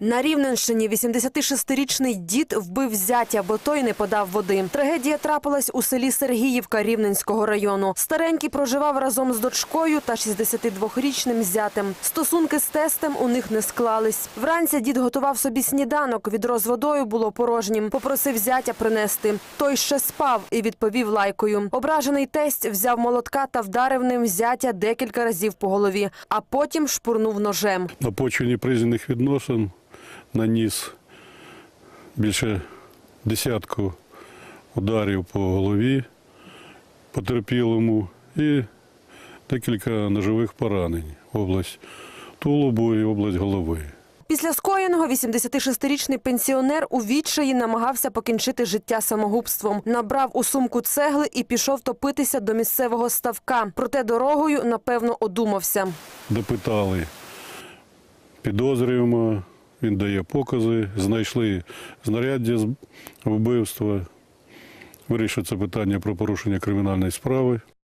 На Рівненщині 86-річний дід вбив зятя, бо той не подав води. Трагедія трапилась у селі Сергіївка Рівненського району. Старенький проживав разом з дочкою та 62-річним зятем. Стосунки з тестем у них не склались. Вранці дід готував собі сніданок. Відро з водою було порожнім. Попросив зятя принести. Той ще спав і відповів лайкою. Ображений тесть взяв молотка та вдарив ним зятя декілька разів по голові, а потім шпурнув ножем. На почві неприязних відносин наніс більше десятку ударів по голові потерпілому і декілька ножових поранень. Область тулубу і область голови. Після скоєного 86-річний пенсіонер у відчаї намагався покінчити життя самогубством. Набрав у сумку цегли і пішов топитися до місцевого ставка. Проте дорогою, напевно, одумався. Допитали підозрюємо, він дає покази, знайшли знаряддя вбивства, вирішується питання про порушення кримінальної справи.